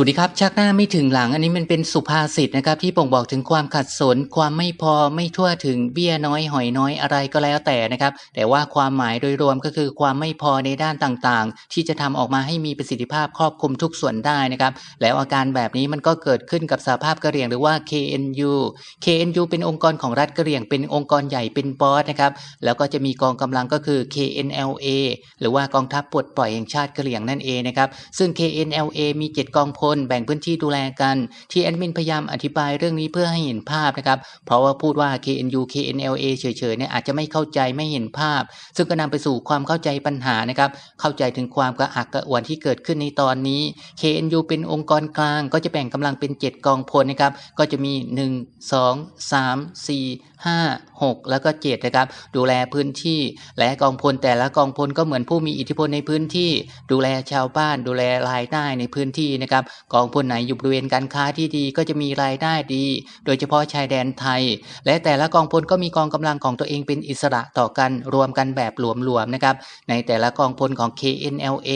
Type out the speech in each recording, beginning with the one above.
สวัสดีครับชักหน้าไม่ถึงหลัง อันนี้มันเป็นสุภาษิตนะครับ ที่บ่งบอกถึงความขัดสน ความไม่พอไม่ทั่วถึงเบี้ยน้อยหอยน้อยอะไรก็แล้วแต่นะครับ แต่ว่าความหมายโดยรวมก็คือความไม่พอในด้านต่างๆ ที่จะทำออกมาให้มีประสิทธิภาพครอบคลุมทุกส่วนได้นะครับ แล้วอาการแบบนี้มันก็เกิดขึ้นกับสหภาพกะเหรี่ยงหรือว่า KNU KNU เป็นองค์กรของรัฐกะเหรี่ยง เป็นองค์กรใหญ่เป็นบอสนะครับแล้วก็จะมีกองกำลังก็คือ KNLA หรือว่ากองทัพปลดปล่อยแห่งชาติกะเหรี่ยงนั่นเองนะครับซึ่ง KNLA มี 7 กองพลแบ่งพื้นที่ดูแลกัน ที่แอดมินพยายามอธิบายเรื่องนี้เพื่อให้เห็นภาพนะครับ เพราะว่าพูดว่า KNU KNLA เฉยๆเนี่ยอาจจะไม่เข้าใจไม่เห็นภาพ ซึ่งก็นำไปสู่ความเข้าใจปัญหานะครับ เข้าใจถึงความกระอักกระอ่วนที่เกิดขึ้นในตอนนี้ KNU เป็นองค์กรกลาง ก็จะแบ่งกำลังเป็น 7 กองพลนะครับ ก็จะมี 1 2 3 4 5 6 แล้วก็ 7 นะครับ ดูแลพื้นที่ และกองพลแต่ละกองพลก็เหมือนผู้มีอิทธิพลในพื้นที่ ดูแลชาวบ้าน ดูแลรายได้ในพื้นที่นะครับ กองพลไหนอยู่บริเวณการค้าที่ดีก็จะมีรายได้ดี โดยเฉพาะชายแดนไทย และแต่ละกองพลก็มีกองกำลังของตัวเองเป็นอิสระต่อกันรวมกันแบบหลวมๆนะครับ ในแต่ละกองพลของ KNLA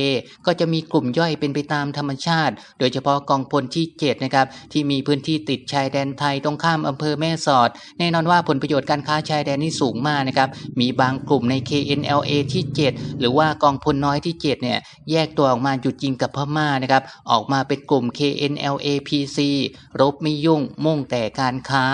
ก็จะมีกลุ่มย่อยเป็นไปตามธรรมชาติ โดยเฉพาะกองพลที่7นะครับที่มีพื้นที่ติดชายแดนไทยตรงข้ามอำเภอแม่สอด แน่นอนว่าผลประโยชน์การค้าาชายแดนนี่สูงมากนะครับ มีบางกลุ่มใน KNLA ที่ 7 หรือว่ากองพลน้อยที่ 7 เนี่ย แยกตัวออกมาหยุดยิงกับพม่านะครับ ออกมาเป็นกลุ่ม KNLA PC รบไม่ยุ่งมุ่งแต่การค้า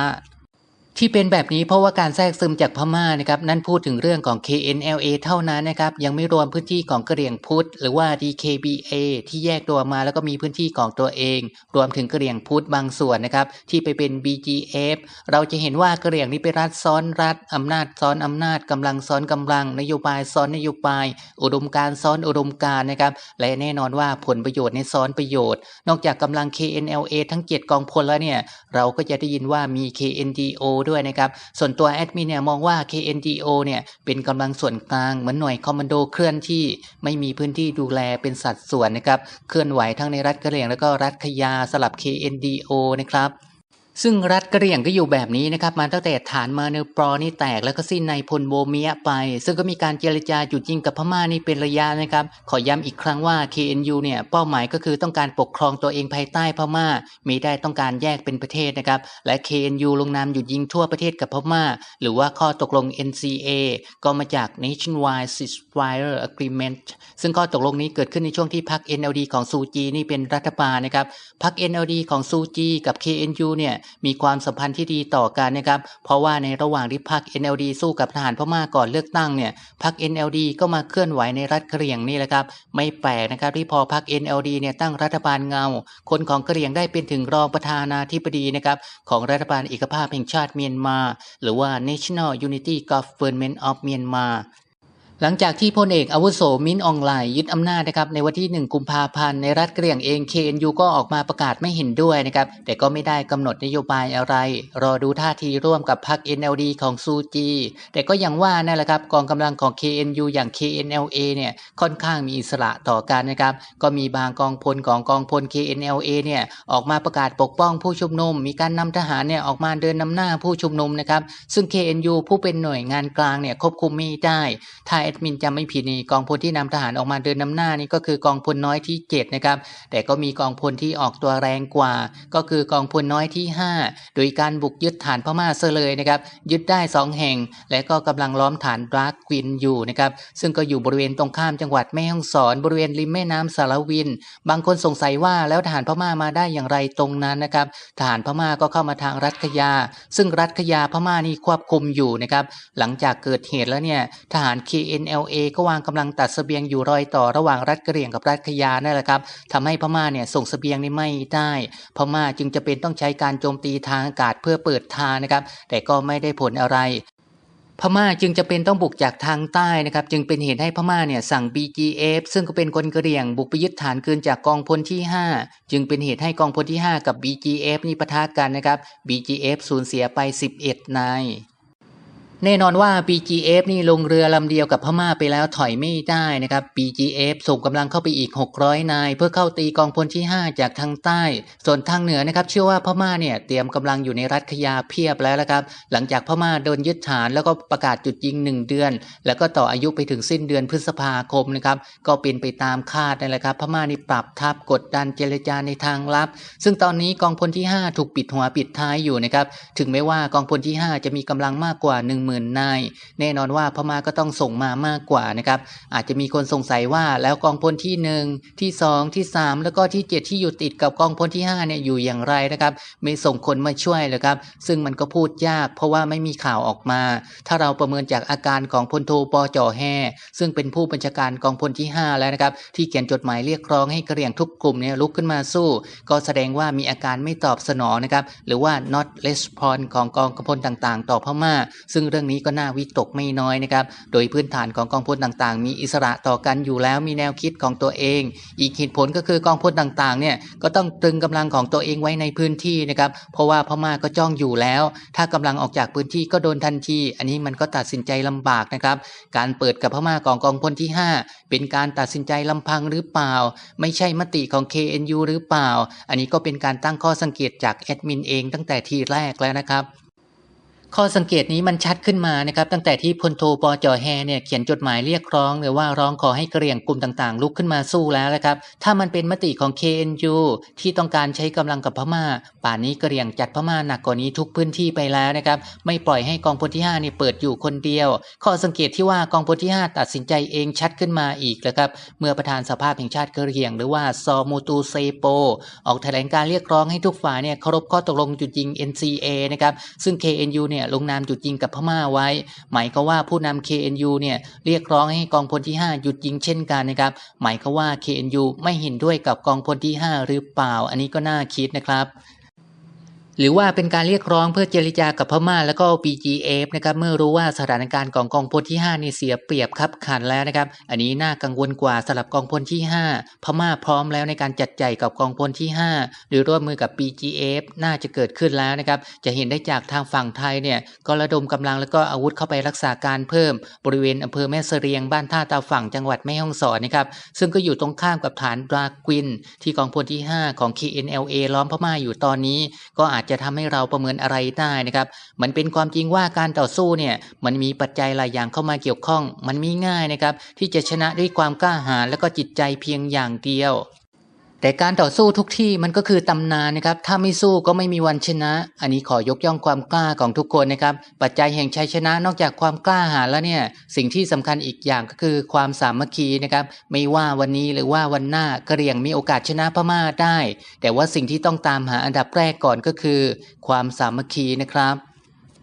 ที่เป็นแบบนี้เพราะว่าการแทรกซึมจากพม่านะครับนั่นพูดถึงเรื่องของ KNLA เท่านั้นนะครับยังไม่รวมพื้นที่ของกะเหรี่ยงพุทธหรือว่า DKBA ที่แยกตัวมาแล้วก็มีพื้นที่ของตัวเอง รวมถึงกะเหรี่ยงพุทธบางส่วนนะครับที่ไปเป็น BGF เราจะเห็นว่ากะเหรี่ยงนี่เป็นรัฐซ้อนรัฐอำนาจซ้อนอำนาจกำลังซ้อนกำลัง นโยบายซ้อนนโยบาย อุดมการณ์ซ้อนอุดมการณ์นะครับและแน่นอนว่าผลประโยชน์ในซ้อนประโยชน์ นอกจากกำลัง KNLA ทั้ง 7 กองพลแล้วเนี่ยเราก็จะได้ยินว่ามี KNDO ด้วยนะครับส่วนตัวแอดมินเนี่ยมองว่า KNDO เนี่ยเป็นกำลังส่วนกลางเหมือนหน่วยคอมมานโดเคลื่อนที่ไม่มีพื้นที่ดูแลเป็นสัดส่วนนะครับเคลื่อนไหวทั้งในรัฐกะเหรี่ยงแล้วก็รัฐขยาสลับ KNDO นะครับ ซึ่งรัฐกะเหรี่ยงก็อยู่แบบนี้นะครับมาตั้งแต่ฐานมาเนลปรอนี่แตกแล้วก็สิ้นในพลโบเมียไป ซึ่งก็มีการเจรจาหยุดยิงกับพม่านี่เป็นระยะนะครับ ขอย้ำอีกครั้งว่า KNU เนี่ยเป้าหมายก็คือต้องการปกครองตัวเองภายใต้พม่าไม่ได้ต้องการแยกเป็นประเทศนะครับและ KNU ลงนามหยุดยิงทั่วประเทศกับพม่า หรือว่าข้อตกลง NCA ก็มาจาก Nationwide Ceasefire Agreement ซึ่งข้อตกลงนี้เกิดขึ้นในช่วงที่พรรค NLD ของซูจีนี่เป็นรัฐบาลนะครับพรรค NLD ของซูจีกับ KNU เนี่ยมีความสัมพันธ์ที่ดีต่อกันนะครับ เพราะว่าในระหว่างที่พรรค NLD สู้กับทหารพม่าก่อนเลือกตั้งเนี่ยพรรค NLD ก็มาเคลื่อนไหวในรัฐกะเหรี่ยงนี่แหละครับ ไม่แปลกนะครับที่พอพรรค NLD เนี่ยตั้งรัฐบาลเงา คนของกะเหรี่ยงได้เป็นถึงรองประธานาธิบดีนะครับของรัฐบาลเอกภาพแห่งชาติเมียนมา หรือว่า National Unity Government of Myanmar หลังจากที่พลเอกอาวุโสมินอองไลยึดอำนาจนะครับในวันที่ 1 กุมภาพันธ์ในรัฐเหรี่ยงเอง KNU ก็ออกมาประกาศไม่เห็นด้วยนะครับแต่ก็ไม่ได้กำหนดนโยบายอะไร รอดูท่าทีร่วมกับพรรค NLD ของซูจี แต่ก็ย่างว่านั่นแหละครับกองกำลังของ KNU อย่าง KNLA เนี่ยค่อนข้างมีอิสระต่อกันนะครับก็มีบางกองพลของกองพล KNLA เนี่ยออกมาประกาศปกป้องผู้ชุมนุม มีการนำทหารเนี่ยออกมาเดินนำหน้าผู้ชุมนุมนะครับซึ่ง KNU ผู้เป็นหน่วยงานกลางเนี่ยควบคุมไม่ได้ถ้าแอดมินจำไม่ผิดนี่กองพลที่นำทหารออกมาเดินนำหน้านี่ก็คือกองพลน้อยที่7นะครับแต่ก็มีกองพลที่ออกตัวแรงกว่า ก็คือกองพลน้อยที่ 5 โดยการบุกยึดฐานพม่าเสยเลยนะครับยึดได้ 2 แห่ง และก็กำลังล้อมฐานดราร์กวินอยู่นะครับซึ่งก็อยู่บริเวณตรงข้ามจังหวัดแม่ฮ่องสอน บริเวณริมแม่น้ำสารวิน บางคนสงสัยว่าแล้วทหารพม่ามาได้อย่างไรตรงนั้นนะครับทหารพม่าก็เข้ามาทางรัฐขยา ซึ่งรัฐขยาพม่านี่ควบคุมอยู่นะครับหลังจากเกิดเหตุแล้วเนี่ยทหาร NLA ก็วางกำลังตัดเสบียงอยู่รอยต่อระหว่างรัฐกะเหรี่ยงกับรัฐขยานั่นแหละครับทำให้พม่าเนี่ยส่งเสบียงนี่ไม่ได้ พม่าจึงจะเป็นต้องใช้การโจมตีทางอากาศเพื่อเปิดทางนะครับ แต่ก็ไม่ได้ผลอะไรพม่าจึงจะเป็นต้องบุกจากทางใต้นะครับ จึงเป็นเหตุให้พม่าเนี่ยสั่ง BGF ซึ่งก็เป็นคนกะเหรี่ยงบุกไปยึดฐานคืนจากกองพลที่ 5 จึงเป็นเหตุให้กองพลที่ 5 กับ BGF นี่ปะทะกันนะครับ BGF สูญเสียไป 11 นาย แน่นอนว่า BGF นี่ลงเรือลำเดียวกับพม่าไปแล้วถอยไม่ได้นะครับ BGF ส่งกำลังเข้าไปอีก 600 นาย เพื่อเข้าตีกองพลที่ 5 จากทางใต้ ส่วนทางเหนือนะครับเชื่อว่าพม่าเนี่ยเตรียมกำลังอยู่ในรัฐขยาเพียบแล้วนะครับ หลังจากพม่าโดนยึดฐานแล้วก็ประกาศจุดยิง 1 เดือน แล้วก็ต่ออายุไปถึงสิ้นเดือนพฤษภาคมนะครับก็เป็นไปตามคาดนั่นแหละครับ พม่านี่ปรับทับกดดันเจรจาในทางลับ ซึ่งตอนนี้กองพลที่ 5 ถูกปิดหัวปิดท้ายอยู่นะครับถึงแม้ว่ากองพลที่ 5 จะมีกำลังมากกว่า10,000นาย แน่นอนว่าพม่าก็ต้องส่งมามากกว่านะครับอาจจะมีคนสงสัยว่าแล้วกองพลที่1ที่2ที่3แล้วก็ที่7ที่อยู่ติดกับกองพลที่5เนี่ยอยู่อย่างไรนะครับไม่ส่งคนมาช่วยเลยครับซึ่งมันก็พูดยาก เพราะว่าไม่มีข่าวออกมา ถ้าเราประเมินจากอาการของพลโทปอจ่อแฮซึ่งเป็นผู้บัญชาการกองพลที่ 5 แล้วนะครับที่เขียนจดหมายเรียกร้องให้กระเหรี่ยงทุกกลุ่มเนี่ยลุกขึ้นมาสู้ ก็แสดงว่ามีอาการไม่ตอบสนองนะครับหรือว่า not response ของกองกำพลต่างๆ ต่อพม่า ซึ่งเรื่องนี้ก็น่าวิตกไม่น้อยนะครับ โดยพื้นฐานของกองพลต่างๆ มีอิสระต่อกันอยู่แล้วมีแนวคิดของตัวเอง อีกเหตุผลก็คือกองพลต่างๆเนี่ยก็ต้องตรึงกำลังของตัวเองไว้ในพื้นที่นะครับ เพราะว่าพม่าก็จ้องอยู่แล้ว ถ้ากำลังออกจากพื้นที่ก็โดนทันที อันนี้มันก็ตัดสินใจลำบากนะครับ การเปิดกับพม่าของกองพลที่ 5 เป็นการตัดสินใจลำพังหรือเปล่า ไม่ใช่มติของ KNU หรือเปล่า อันนี้ก็เป็นการตั้งข้อสังเกตจากแอดมินเองตั้งแต่ทีแรกแล้วนะครับ ข้อสังเกตนี้มันชัดขึ้นมานะครับ ตั้งแต่ที่พลโทปอจอแฮเนี่ยเขียนจดหมายเรียกร้องหรือว่าร้องขอให้เหรี่ยงกลุ่มต่างๆ ลุกขึ้นมาสู้แล้วนะครับ ถ้ามันเป็นมติของ KNU ที่ต้องการใช้กำลังกับพม่า ป่านนี้เหรี่ยงจัดพม่าหนักกว่านี้ทุกพื้นที่ไปแล้วนะครับ ไม่ปล่อยให้กองพลที่5นี่เปิดอยู่คนเดียว ข้อสังเกตที่ว่ากองพลที่ 5 ตัดสินใจเองชัดขึ้นมาอีกแล้วครับ เมื่อประธานสภาพแห่งชาติเหรี่ยง หรือว่าซอมูตูเซโป ออกแถลงการเรียกร้องให้ทุกฝ่ายเนี่ยเคารพข้อตกลงจุดยิง NCA นะครับซึ่ง KNU เนี่ยลงนามจุดยิงกับพม่าไว้ หมายก็ว่าผู้นำ KNU เนี่ยเรียกร้องให้กองพลที่ 5 หยุดยิงเช่นกันนะครับ หมายก็ว่า KNU ไม่เห็นด้วยกับกองพลที่ 5 หรือเปล่า อันนี้ก็น่าคิดนะครับ หรือว่าเป็นการเรียกร้องเพื่อเจรจากับพม่าแล้วก็ BGF นะครับเมื่อรู้ว่าสถานการณ์ของกองพลที่5นี่เสียเปรียบครับขันแล้วนะครับ อันนี้น่ากังวลกว่าสำหรับกองพลที่ 5 พม่าพร้อมแล้วในการจัดใหญ่กับกองพลที่ 5 หรือร่วมมือกับ BGF น่าจะเกิดขึ้นแล้วนะครับจะเห็นได้จากทางฝั่งไทยเนี่ยก็ระดมกำลังแล้วก็อาวุธเข้าไปรักษาการเพิ่ม บริเวณอำเภอแม่เสรียงบ้านท่าตาฝั่งจังหวัดแม่ฮ่องสอนนะครับซึ่งก็อยู่ตรงข้ามกับฐานดราควิน ที่กองพลที่ 5 ของ KNLA ล้อมพม่าอยู่ตอนนี้ ก็อาจจะทำให้เราประเมินอะไรได้นะครับ มันเป็นความจริงว่าการต่อสู้เนี่ยมันมีปัจจัยหลายอย่างเข้ามาเกี่ยวข้อง มันมีง่ายนะครับที่จะชนะด้วยความกล้าหาญและก็จิตใจเพียงอย่างเดียว แต่การต่อสู้ทุกที่มันก็คือตำนานนะครับ ถ้าไม่สู้ก็ไม่มีวันชนะ อันนี้ขอยกย่องความกล้าของทุกคนนะครับ ปัจจัยแห่งชัยชนะนอกจากความกล้าหาญแล้วเนี่ย สิ่งที่สำคัญอีกอย่างก็คือความสามัคคีนะครับ ไม่ว่าวันนี้หรือว่าวันหน้ากระเรียงมีโอกาสชนะพม่าได้ แต่ว่าสิ่งที่ต้องตามหาอันดับแรกก่อนก็คือ ความสามัคคีนะครับ